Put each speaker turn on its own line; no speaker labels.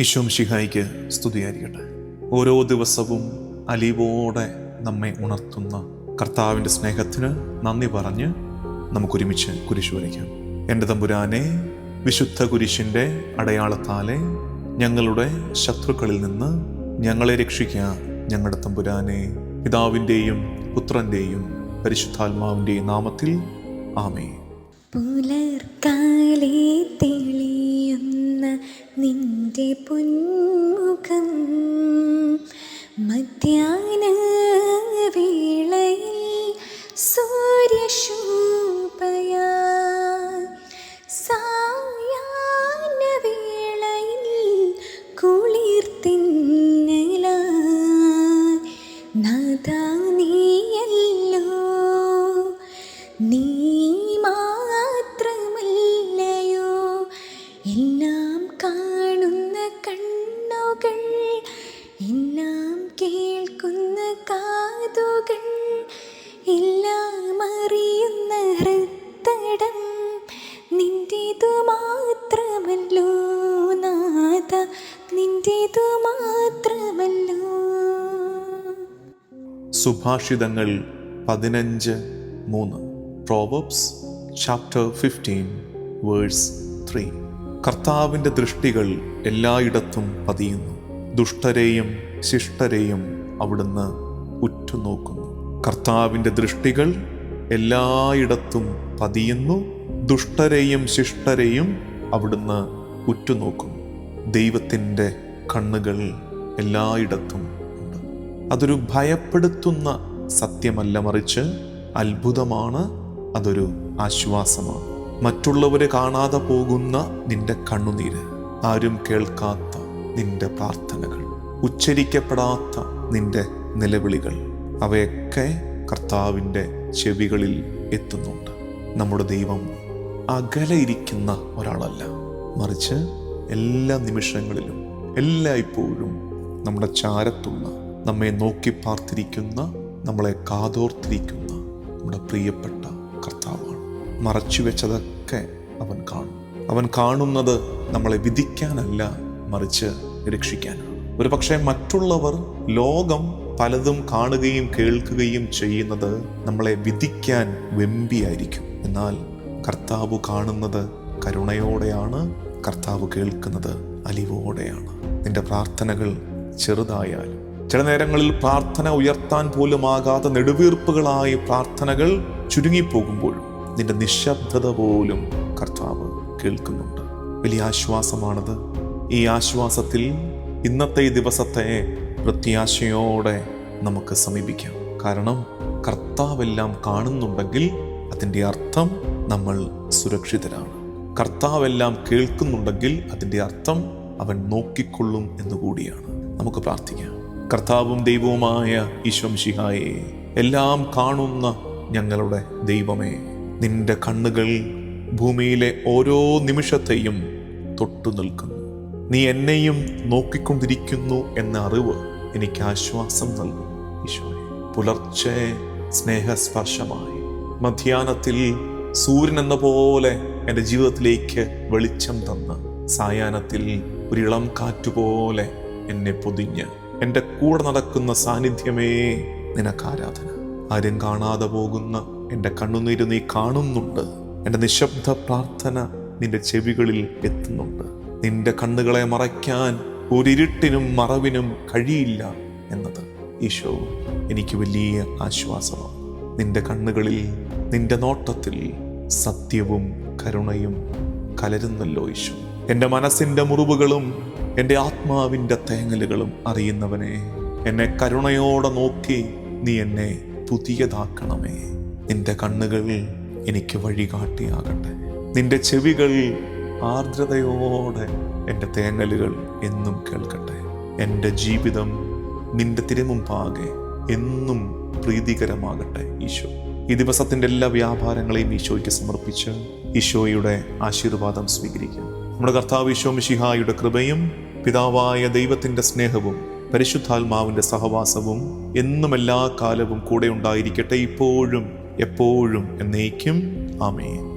ഈശോം ഷിഹായിക്ക് സ്തുതിയായിരിക്കട്ടെ. ഓരോ ദിവസവും അലിവോടെ നമ്മെ ഉണർത്തുന്ന കർത്താവിന്റെ സ്നേഹത്തിന് നന്ദി പറഞ്ഞ് നമുക്കൊരുമിച്ച് കുരിശു വരയ്ക്കാം. എന്റെ തമ്പുരാനെ വിശുദ്ധ കുരിശിന്റെ അടയാളത്താലെ ഞങ്ങളുടെ ശത്രുക്കളിൽ നിന്ന് ഞങ്ങളെ രക്ഷിക്കുക ഞങ്ങളുടെ തമ്പുരാനെ പിതാവിന്റെയും പുത്രന്റെയും പരിശുദ്ധാത്മാവിന്റെയും നാമത്തിൽ ആമേ
പുലർക്കാലേ തെളിയുന്ന നിന്റെ പൊന്മുഖം മധ്യാന വേളയിൽ സൂര്യശോഭയാ മാത്രമല്ലോ.
സുഭാഷിതങ്ങൾ പതിനഞ്ച് മൂന്ന്. Proverbs chapter fifteen verse three. കർത്താവിന്റെ ദൃഷ്ടികൾ എല്ലായിടത്തും പതിയുന്നു. ദുഷ്ടരെയും ശിഷ്ടരെയും അവിടുന്ന് ഉറ്റുനോക്കുന്നു. കർത്താവിന്റെ ദൃഷ്ടികൾ എല്ലായിടത്തും പതിയുന്നു. ദുഷ്ടരെയും ശിഷ്ടരെയും അവിടുന്ന് ഉറ്റുനോക്കുന്നു. ദൈവത്തിന്റെ കണ്ണുകൾ എല്ലായിടത്തും ഉണ്ട്. അതൊരു ഭയപ്പെടുത്തുന്ന സത്യമല്ല മറിച്ച് അത്ഭുതമാണ് അതൊരു ആശ്വാസമാണ്. മറ്റുള്ളവരെ കാണാതെ പോകുന്ന നിന്റെ കണ്ണുനീര് ആരും കേൾക്കാത്ത നിന്റെ പ്രാർത്ഥനകൾ ഉച്ചരിക്കപ്പെടാത്ത നിന്റെ നിലവിളികൾ അവയൊക്കെ കർത്താവിന്റെ ചെവികളിൽ എത്തുന്നുണ്ട്. നമ്മുടെ ദൈവം അകലെ ഇരിക്കുന്ന ഒരാളല്ല. മറിച്ച് എല്ലാ നിമിഷങ്ങളിലും എല്ലായ്പ്പോഴും നമ്മുടെ ചാരത്തുള്ള നമ്മെ നോക്കി പാർത്തിരിക്കുന്ന നമ്മളെ കാതോർത്തിരിക്കുന്ന നമ്മുടെ പ്രിയപ്പെട്ട കർത്താവാണ്. മറച്ചു വെച്ചതൊക്കെ അവൻ കാണും. അവൻ കാണുന്നത് നമ്മളെ വിധിക്കാനല്ല മറിച്ച് രക്ഷിക്കാനാണ്. ഒരു പക്ഷേ മറ്റുള്ളവർ ലോകം പലതും കാണുകയും കേൾക്കുകയും ചെയ്യുന്നത് നമ്മളെ വിധിക്കാൻ വെമ്പിയായിരിക്കും. എന്നാൽ കർത്താവ് കാണുന്നത് കരുണയോടെയാണ് കർത്താവ് കേൾക്കുന്നത് അലിവോടെയാണ്. നിന്റെ പ്രാർത്ഥനകൾ ചെറുതായാലും ചില നേരങ്ങളിൽ പ്രാർത്ഥന ഉയർത്താൻ പോലും ആകാത്ത നെടുവീർപ്പുകളായ പ്രാർത്ഥനകൾ ചുരുങ്ങിപ്പോകുമ്പോഴും നിന്റെ നിശബ്ദത പോലും കർത്താവ് കേൾക്കുന്നുണ്ട്. വലിയ ആശ്വാസമാണത്. ഈ ആശ്വാസത്തിൽ ഇന്നത്തെ ദിവസത്തെ പ്രത്യാശയോടെ നമുക്ക് സമീപിക്കാം. കാരണം കർത്താവെല്ലാം കാണുന്നുണ്ടെങ്കിൽ അതിന്റെ അർത്ഥം നമ്മൾ സുരക്ഷിതരാണ്. കർത്താവെല്ലാം കേൾക്കുന്നുണ്ടെങ്കിൽ അതിന്റെ അർത്ഥം അവൻ നോക്കിക്കൊള്ളും എന്നുകൂടിയാണ് നമുക്ക് പ്രാർത്ഥിക്കാം. കർത്താവും ദൈവവുമായ ഈശ്വം ശിഹായെ എല്ലാം കാണുന്ന ഞങ്ങളുടെ ദൈവമേ നിന്റെ കണ്ണുകൾ ഭൂമിയിലെ ഓരോ നിമിഷത്തെയും തൊട്ടു നിൽക്കുന്നു. നീ എന്നെയും നോക്കിക്കൊണ്ടിരിക്കുന്നു എന്ന അറിവ് എനിക്ക് ആശ്വാസം നൽകും ഈശോയെ. പുലർച്ചെ സ്നേഹസ്പർശമായി. മധ്യാനത്തിൽ സൂര്യൻ എന്ന പോലെ എന്റെ ജീവിതത്തിലേക്ക് വെളിച്ചം തന്ന് സായാഹ്നത്തിൽ ഒരു ഇളം കാറ്റുപോലെ എന്നെ പൊതിഞ്ഞ് എന്റെ കൂടെ നടക്കുന്ന സാന്നിധ്യമേ നിനക്ക് ആരാധന ആരും കാണാതെ പോകുന്ന എന്റെ കണ്ണുനീര് നീ കാണുന്നുണ്ട്. എന്റെ നിശബ്ദ പ്രാർത്ഥന നിന്റെ ചെവികളിൽ എത്തുന്നുണ്ട്. നിന്റെ കണ്ണുകളെ മറയ്ക്കാൻ ഒരിരുട്ടിനും മറവിനും കഴിയില്ല എന്നത് ഈശോ എനിക്ക് വലിയ ആശ്വാസമാണ്. നിന്റെ കണ്ണുകളിൽ നിന്റെ നോട്ടത്തിൽ സത്യവും കരുണയും കലരുന്നല്ലോ ഈശോ എന്റെ മനസ്സിന്റെ മുറിവുകളും എന്റെ ആത്മാവിന്റെ തേങ്ങലുകളും അറിയുന്നവനെ എന്നെ കരുണയോടെ നോക്കി നീ എന്നെ പുതിയതാക്കണമേ. നിന്റെ കണ്ണുകൾ എനിക്ക് വഴികാട്ടിയാകട്ടെ. നിന്റെ ചെവികൾ ആർദ്രതയോടെ എന്റെ തേങ്ങലുകൾ എന്നും കേൾക്കട്ടെ. എന്റെ ജീവിതം നിന്റെ തിരുമുമ്പാകെ എന്നും പ്രീതികരമാകട്ടെ ഈശോ ഈ ദിവസത്തിന്റെ എല്ലാ വ്യാപാരങ്ങളെയും ഈശോയ്ക്ക് സമർപ്പിച്ച് ഈശോയുടെ ആശീർവാദം സ്വീകരിക്കാം. നമ്മുടെ കർത്താവ് ഈശോ മിഷിഹായുടെ കൃപയും പിതാവായ ദൈവത്തിന്റെ സ്നേഹവും പരിശുദ്ധാത്മാവിന്റെ സഹവാസവും എന്നും എല്ലാ കാലവും കൂടെ ഉണ്ടായിരിക്കട്ടെ ഇപ്പോഴും എപ്പോഴും എന്നേക്കും. ആമേൻ.